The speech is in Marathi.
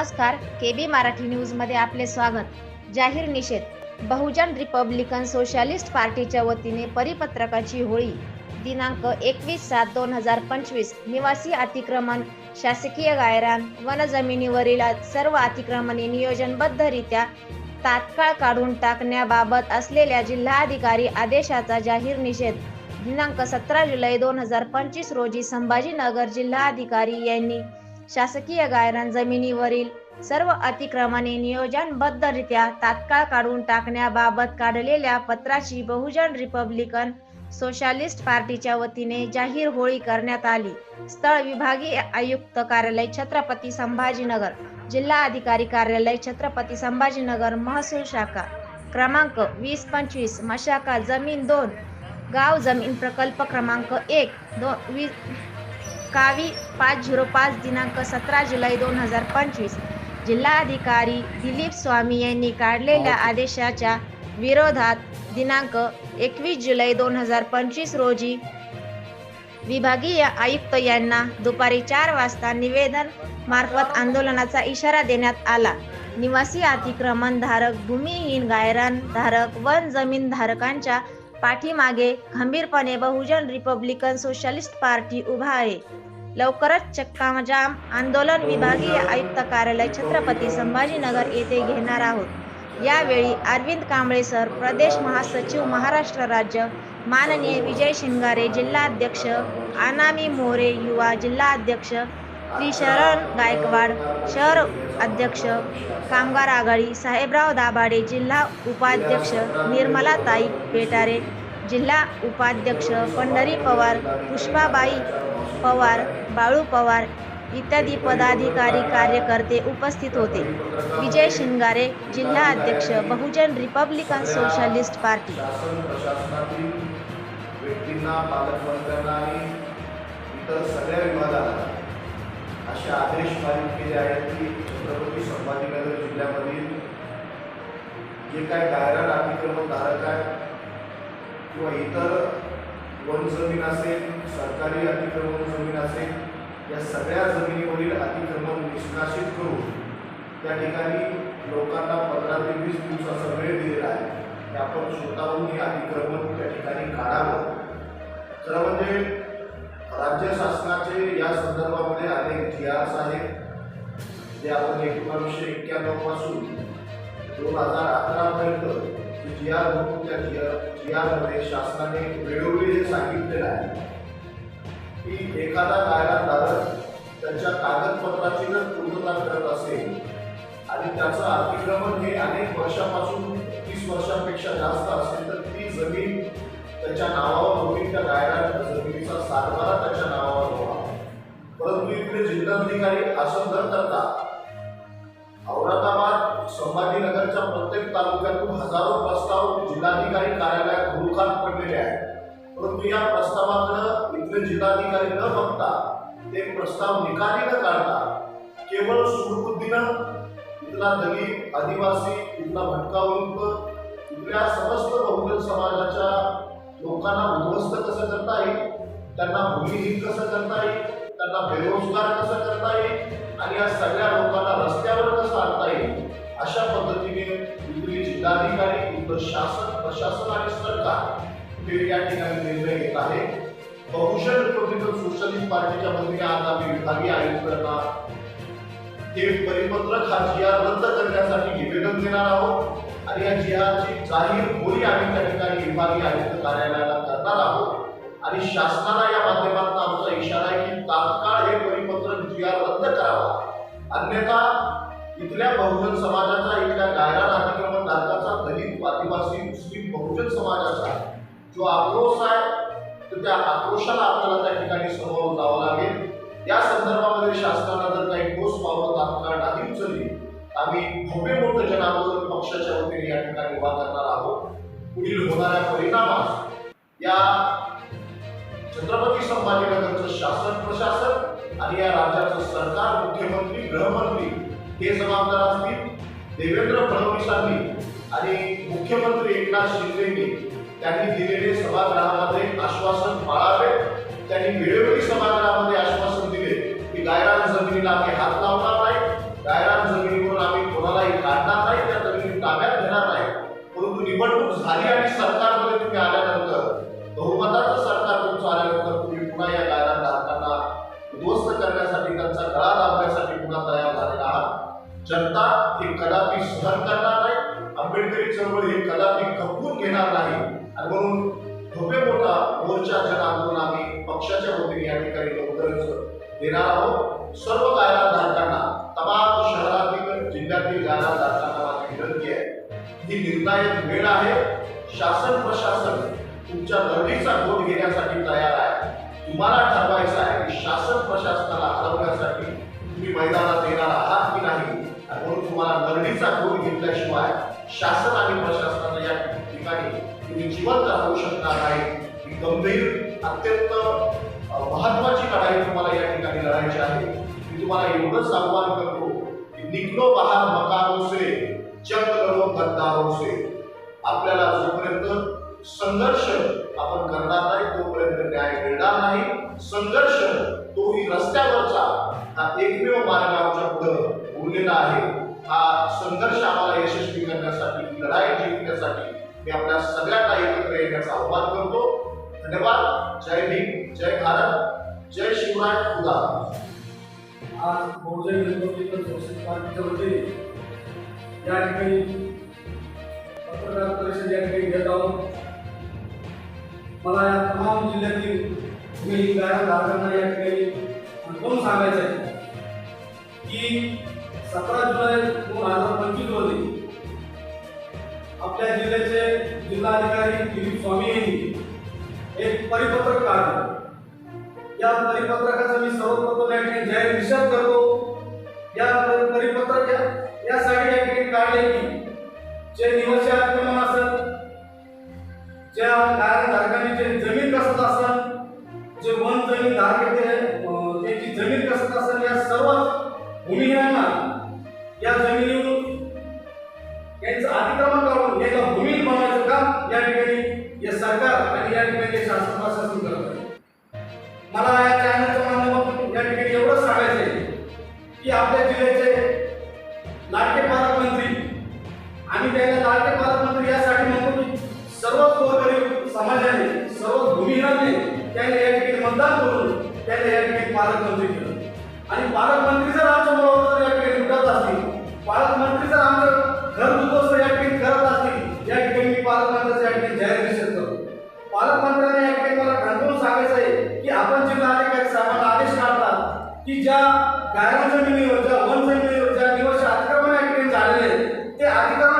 नमस्कार केबी मराठी न्यूजमध्ये आपले स्वागत. जाहीर निषेध. बहुजन रिपब्लिकन सोशलिस्ट पार्टीच्या वतीने परिपत्रकाची होळी. दिनांक एकवीस सात दोन हजार पंचवीस निवासी अतिक्रमण शासकीय गायरान वन जमिनीवरील सर्व अतिक्रमणे नियोजनबद्धरित्या तात्काळ काढून टाकण्याबाबत असलेल्या जिल्हाधिकारी आदेशाचा जाहीर निषेध. दिनांक सतरा जुलै दोन हजार पंचवीस रोजी संभाजीनगर जिल्हाधिकारी यांनी शासकीय गायरान जमिनीवरील सर्व अतिक्रमणे नियोजनबद्धरित्या तात्काळ काढून टाकण्याबाबत काढलेल्या पत्राची बहुजन रिपब्लिकन सोशलिस्ट पार्टीच्या वतीने जाहीर होळी करण्यात आली. स्थळ विभागीय आयुक्त कार्यालय छत्रपती संभाजीनगर जिल्हा अधिकारी कार्यालय छत्रपती संभाजीनगर महसूल शाखा. क्रमांक वीस पंचवीस मशाका जमीन दोन गाव जमीन प्रकल्प क्रमांक एक दोन वीस कावी पाच झिरो पाच दिनांक सतरा जुलै दोन हजार पंचवीस. जिल्हाधिकारी दिलीप स्वामी यांनी काढलेल्या आदेशाच्या विरोधात दिनांक एकवीस जुलै दोन हजार पंचवीस रोजी विभागीय आयुक्त यांना दुपारी चार वाजता निवेदन मार्फत आंदोलनाचा इशारा देण्यात आला. निवासी अतिक्रमण धारक भूमिहीन गायरान धारक वन जमीन धारकांच्या पाठीमागे खंबीरपणे बहुजन रिपब्लिकन सोशलिस्ट पार्टी उभा आहे. लवकरच चक्काजाम आंदोलन विभागीय आयुक्त कार्यालय छत्रपती संभाजीनगर येथे घेणार आहोत. यावेळी अरविंद कांबळे सर प्रदेश महासचिव महाराष्ट्र राज्य माननीय विजय शिंगारे जिल्हाध्यक्ष आनामी मोरे युवा जिल्हाध्यक्ष श्री शरण गायकवाड शहर अध्यक्ष कामगार आघाडी साहेबराव दाभाडे जिल्हा उपाध्यक्ष निर्मलाताई पेटारे जिल्हा उपाध्यक्ष पंढरी पवार पुष्पाबाई पवार बाळू पवार इत्यादी पदाधिकारी कार्यकर्ते उपस्थित होते. विजय शिंगारे जिल्हा अध्यक्ष बहुजन रिपब्लिकन सोशलिस्ट पार्टी. व्यक्तींना पालकमंत्र्यांना आणि इतर सगळ्या विभागाला असे आदेश पारित केले आहेत की छत्रपती संभाजीनगर जिल्ह्यामधील जे काय गायरान अतिक्रमण धारक किंवा इतर वन जमीन असेल सरकारी अतिक्रमण जमीन असेल या सगळ्या जमिनीवरील अतिक्रमण निष्कासित करून त्या ठिकाणी लोकांना पंधरा ते वीस दिवसाचा वेळ दिलेला आहे. आपण स्वतःहून हे अतिक्रमण त्या ठिकाणी काढावं. खरं म्हणजे राज्य शासनाचे या संदर्भामध्ये अनेक जी आर्स आहेत जे आपण एकोणीसशे एक्क्याण्णवपासून दोन हजार अकरापर्यंत जी आर म्हणून त्या जी आरमध्ये शासनाने वेळोवेळी हे सांगितलेलं आहे. की एखादा कायदाधारक त्याच्या कागदपत्राची जर पूर्तता करत असेल आणि त्याचं अतिक्रमण हे अनेक वर्षापासून तीस वर्षांपेक्षा जास्त असेल तर ती जमीन त्याच्या नावावर होईल त्या गायरा सातबारा त्याच्या नावावर व्हावा परंतु इकडे जिल्हाधिकारी असं न करता. औरंगाबाद संभाजीनगरच्या प्रत्येक तालुक्यातून हजारो प्रस्ताव जिल्हाधिकारी कार्यालयात गुरुखात पडलेले आहेत. परंतु या प्रस्तावाकडं इथले जिल्हाधिकारी न बघता ते प्रस्ताव निकाली न काढता केवळ सुरबुद्धीनं इथला दलित आदिवासी इथला भटका वर्ग इथल्या समस्त बहुजन समाजाच्या लोकांना त्यांना भूमिहीन कसं करता येईल? त्यांना बेरोजगार कसं करता येईल? आणि या सगळ्या लोकांना रस्त्यावर कसं आणता येईल? अशा पद्धतीने इथली जिल्हाधिकारी इथलं शासन प्रशासन आणि सरकार हे या ठिकाणी निर्णय घेत आहे बहुजन रिपब्लिकन सोशलिस्ट पार्टीच्या वतीने आज आम्ही विभागीय आयुक्तांना हे परिपत्रक हा जी रद्द करण्यासाठी निवेदन देणार आहोत. आणि या जिहाची जाहीर होळी आम्ही त्या ठिकाणी विभागीय आयुक्त कार्यालयाला करणार आहोत. आणि शासनाला या माध्यमातून आमचा इशारा आहे की तात्काळ हे परिपत्रक जी आर रद्द करावा. अन्यथा इथल्या बहुजन समाजाचा इथल्या गायरा अतिक्रमण धारकाचा दलित आदिवासी मुस्लिम बहुजन समाजाचा जो आक्रोश आहे तर त्या आक्रोशाला आपल्याला त्या ठिकाणी समोर जावं लागेल. या संदर्भामध्ये शासनानं जर काही ठोस पावलं तात्काळ नाही उचलली आम्ही भव्य मोठं जनांदोलन पक्षाच्या वतीने या ठिकाणी उभा करणार आहोत. पुढील होणाऱ्या परिणामास या छत्रपती संभाजीनगरचं शासन प्रशासन आणि या राज्याचं सरकार मुख्यमंत्री गृहमंत्री हे जबाबदार असतील देवेंद्र फडणवीसांनी आणि मुख्यमंत्री एकनाथ शिंदेनी त्यांनी दिलेले सभागृहामध्ये आश्वासन पाळावे त्यांनी वेळोवेळी सभागृहामध्ये आश्वासन दिले की गायरान जमिनीला ते हात लावणार हे कदापि सहन करणार नाही आंबेडकरी चळवळ हे कदापि खपवून घेणार नाही. आणि म्हणून भव्य मोठा मोर्चा जन आंदोलन आम्ही पक्षाच्या वतीने या ठिकाणी लवकरच देणार आहोत. सर्व गायला जाहिरातधारकांना तमाम शहरातील जिल्ह्यातील जाहिरातधारकांना माझी विनंती आहे. ही निर्णायक वेळ आहे. शासन प्रशासन तुमच्या गर्दीचा गोल घेण्यासाठी तयार आहे. तुम्हाला ठरवायचं आहे की शासन प्रशासनाला हरवण्यासाठी तुम्ही मैदानात येणार आहात की नाही? तुम्हाला लढणीचा बोध घेतल्याशिवाय शासन आणि प्रशासनानं या ठिकाणी तुम्ही जिवंत राहू शकणार नाही. ही गंभीर अत्यंत महत्वाची लढाई तुम्हाला या ठिकाणी लढायची आहे. मी तुम्हाला एवढंच आव्हान करतो की निघलो बाहेर मकानों से जंग लढो से आपल्याला जोपर्यंत संघर्ष संघर्ष आम्हाला यशस्वी करण्यासाठी लढाई जिंकण्यासाठी मी आपल्या सगळ्यांना एकत्र येण्याचं आव्हान करतो. धन्यवाद. जय भीम जय भारत जय शिवराय खुदा. आज बहुजन रिपब्लिकन सोशलिस्ट पार्टीच्या वतीने या ठिकाणी पत्रकार परिषद या ठिकाणी घेत आहोत. मला या तमाम जिल्ह्यातील मी गायक धारकांना या ठिकाणी अनुभव सांगायचं आहे की सतरा जुलै दोन हजार पंचवीस रोजी आपल्या जिल्ह्याचे जिल्हाधिकारी दिलीप स्वामी यांनी एक परिपत्रक काढलं. या परिपत्रकाचा मी सर्वप्रथम या ठिकाणी जाहीर निषेध करतो. या परिपत्रक यासाठी या ठिकाणी काढले की जे निवासी आक्रमण असेल ज्या कारण धारकांनी जे जमीन कसत असेल जे वन जमीन धारक आपल्या जिल्ह्याचे लाडके पालकमंत्री आम्ही त्यांना लाडके पालकमंत्री यासाठी म्हणतो की सर्व गोरगरीब समाजाने सर्व भूमिहीनांनी त्यांना या ठिकाणी मतदान करून त्यांना या ठिकाणी पालकमंत्री केलं. आणि पालकमंत्री जर आमच्या बरोबर या ठिकाणी उठत असतील पालकमंत्री जर आमच्या अधिकरण